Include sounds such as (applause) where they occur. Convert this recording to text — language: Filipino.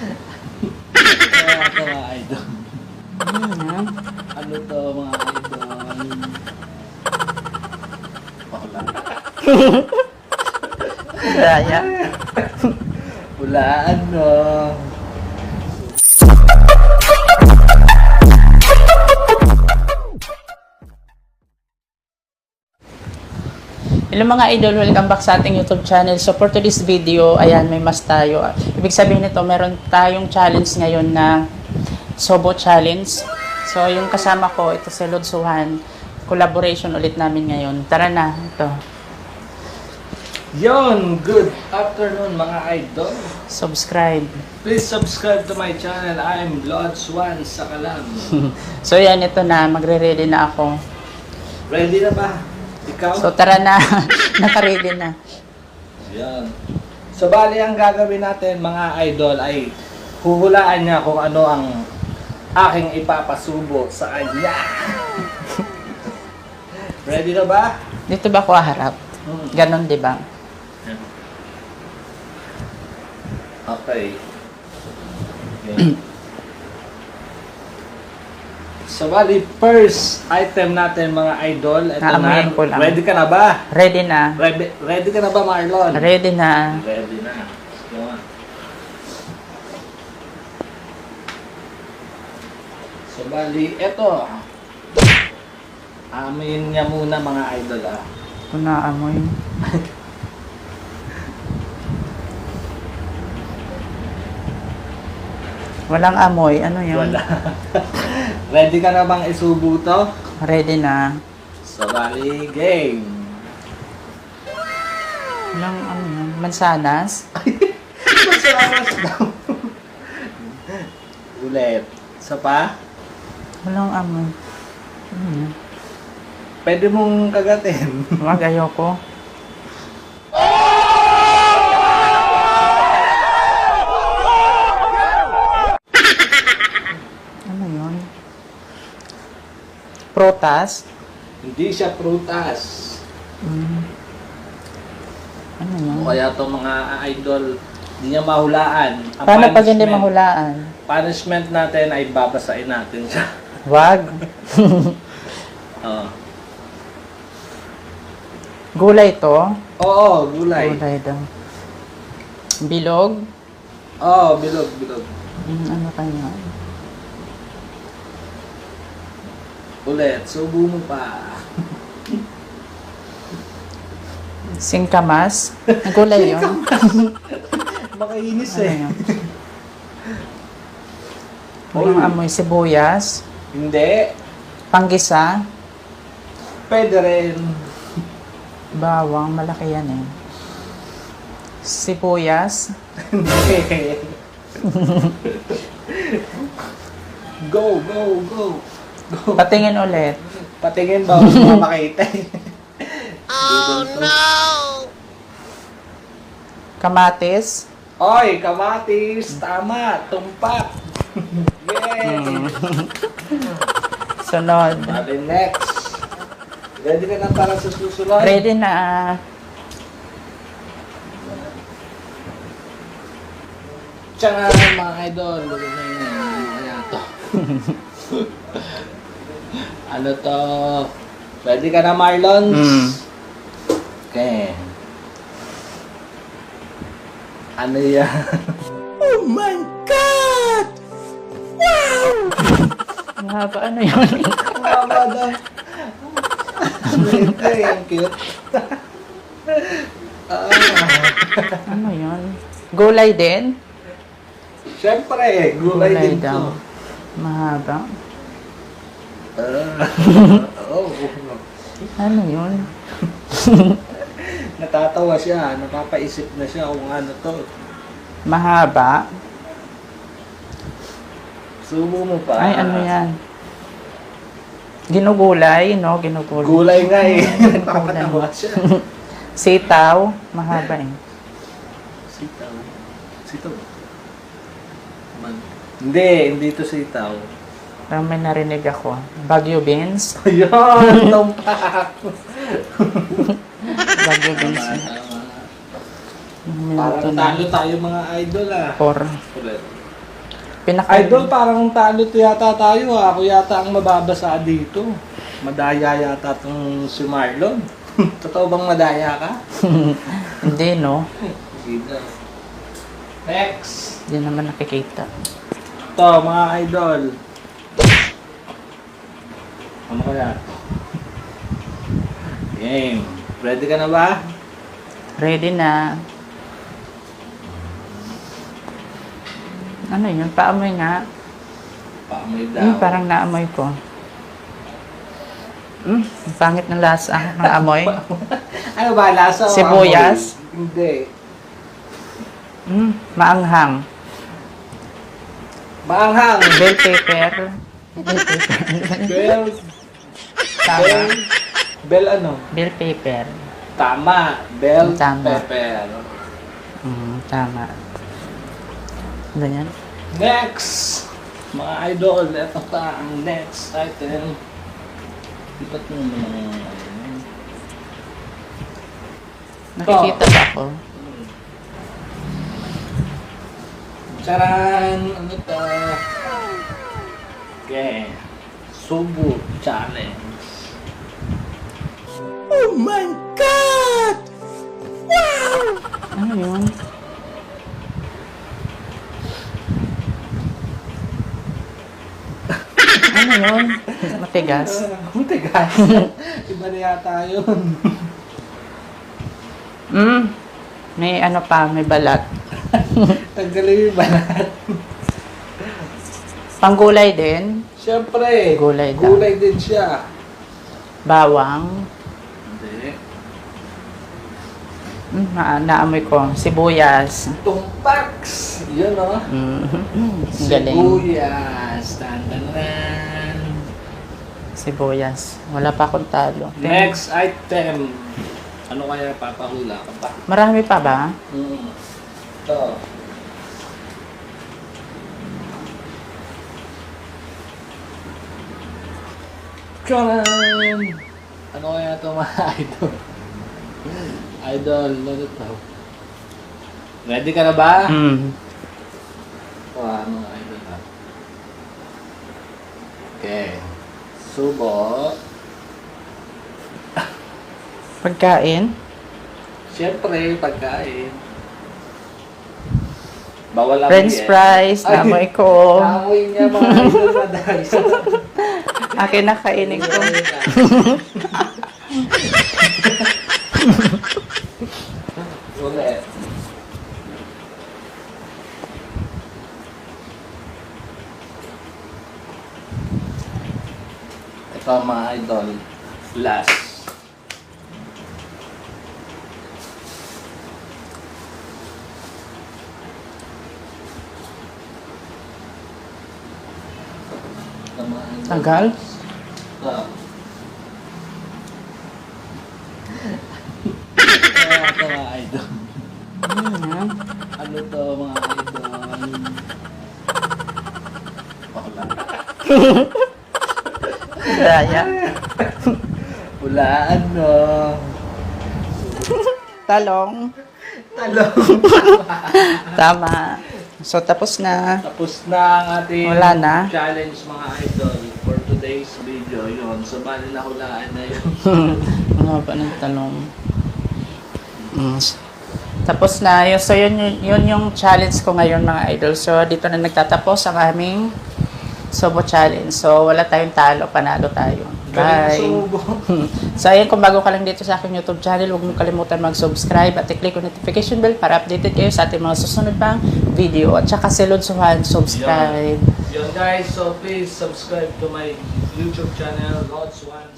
Kaya ito mga idol. Ano to mga idol? Wala. Daya. Wala ano. Hello mga idol, welcome back sa ating YouTube channel. So for today's video, ayan, may mas tayo. Ibig sabihin nito, meron tayong challenge ngayon na Sobo Challenge. So yung kasama ko, ito si Lord Suhan. Collaboration ulit namin ngayon. Tara na, ito. Yon, good afternoon mga idol. Subscribe. Please subscribe to my channel. I'm Lord Swan Sakalam. (laughs) So yan, ito na, magre-ready na ako. Ready na ba? Ikaw? So tara na, (laughs) naka-ready na. Yan. So bali ang gagawin natin mga idol ay huhulaan niya kung ano ang aking ipapasubo sa kanya. (laughs) Ready na ba? Dito ba ako harap? Hmm. Ganon, di ba? Okay. (clears throat) okay. So bali, first item natin mga idol. Ito na. Naamoyin ko lang. Ready ka na ba? Ready na. Ready, ready ka na ba Marlon? Ready na. Ready na. On. So, bali, eto. Amin niya muna mga idol ah. Ito na amoy. (laughs) Walang amoy. Ano yun? Wala. (laughs) Ready ka na bang isubo to? Ready na. So, bali, game. Walang ano yun? Mansanas? (laughs) Masalamat daw. Ulit. Isa pa? Walang. Ano yun? Pwede mong kagatin. Wag, ayoko. Ano yun? Protas? Hindi siya prutas. Mm. Ano yun? O kaya to mga idol, hindi niya mahulaan. Ang Paano pag hindi punishment- mahulaan? Punishment natin ay babasain natin siya. Wag. (laughs) Oo. Gulay to? Oo, gulay. Gulay daw. Bilog? Oo, bilog, bilog. Mm, ano kanya? Ulit, subo mo pa. Singkamas? Gulay yun? Makainis ano eh. yun? Walang amoy sibuyas? Hindi. Panggisa? Pwede rin. Bawang, malaki yan eh. Sibuyas? Hindi. (laughs) go, go, go. Patingin ulit. Patingin ba mga makita eh. (laughs) Oh no! Kamatis? Oy, kamatis. Tama. Tumpak. Yay! Sunod. Bali, next. Ready ka na para sa susunod? Ready na. Tiyan nga mga idol. Ano kaya to? Ano to? Ready ka na, Marlon? Mm. Okay. Ano yan? (laughs) Oh my God! Wow! (laughs) Mahaba, ano yun? Mama daw. Ito yung cute. (laughs) ah, ano yun? Gulay din? Siyempre, gulay, din daw. to. Mahaba. Ah, oh, (laughs) Ano yun? (laughs) natatawa siya, napapaisip na siya kung ano to. Mahaba? Subo mo pa. Ay, ano yan? Ginugulay, no? Ginugulay. Gulay nga eh. (laughs) Gulay. Napapatawa siya. Sitaw, mahaba eh. Sitaw. Sitaw. Man. Hindi, hindi to sitaw. Parang may narinig ako. Bagyo beans? (laughs) Ayun, tumpak. (laughs) Bagyo beans. Parang na. talo tayo mga idol ah. Four. Ulit. Pinaka Idol, parang talo yata tayo ha. Ako yata ang mababasa dito. Madaya yata tong si Marlon. (laughs) Totoo bang madaya ka? Hindi, no? Hindi. Next. Hindi naman nakikita. Ito, mga idol. Ano kaya? Game. Ready ka na ba? Ready na. Ano yun? Paamoy nga. Paamoy daw. Hmm, parang naamoy ko. Hmm, ang pangit ng lasa ng amoy. (laughs) ano ba? Lasa o Sibuyas? amoy? Hindi. Hmm, maanghang. Maanghang. Bell pepper. Bell. Tama. Bell. Bell ano? Bell pepper. Tama. Bell Tama. pepper. Hmm, tama. Ganyan. Next! Mga idol, ito pa ang next item. Iba't mo naman ano. Nakikita ba ako? Charan! Ano to? Okay. Subo Challenge. Oh my God! Ano yun? ano yun? Matigas? (laughs) Matigas. (laughs) Iba na yata yun. Hmm. May ano pa, may balat. (laughs) Tanggalin yung balat. Panggulay din. Siyempre, Gulay daw. gulay din siya. Bawang. Hindi. Na naamoy ko. Sibuyas. Tumpaks! Yun o. Hmm. Ang Galing. Sibuyas. Tandanan. Sibuyas. Wala pa akong talo. Next item. Ano kaya papahula ka pa? Marami pa ba? Hmm. Ito. Charan! Ano kaya ito mga idol? Idol, ano ito? Ready ka na ba? Hmm. O, ano idol ha? Okay. Subo. Pagkain. Siyempre, pagkain. Bawal ang French fries. Ay, Naamoy ko. Amoy niya mga idol na dahil. (laughs) Akin na kainin ko. (laughs) Ulit. Ito mga idol. Last. Ito mga idol. Tagal. Ah ito mga idol. Hmm. Ano to mga idol? Wala. Daya. Hulaan no. Talong. Talong. Tama. So, tapos na. Tapos na ang ating Wala na. challenge mga idol for today's video. Yun, so bali na hulaan na yun. (laughs) Ano ba ng talong? Mm. Tapos na. Yun, so, yun, yun, yun yung challenge ko ngayon mga idol. So, dito na nagtatapos ang aming Sobo Challenge. So, wala tayong talo. Panalo tayo. Bye! (laughs) So, ayun, kung bago ka lang dito sa aking YouTube channel, huwag mo kalimutan mag-subscribe at i-click yung notification bell para updated kayo sa ating mga susunod pang video. At saka si Lodsuhan, subscribe. Yun guys, so please subscribe to my YouTube channel, Lods One.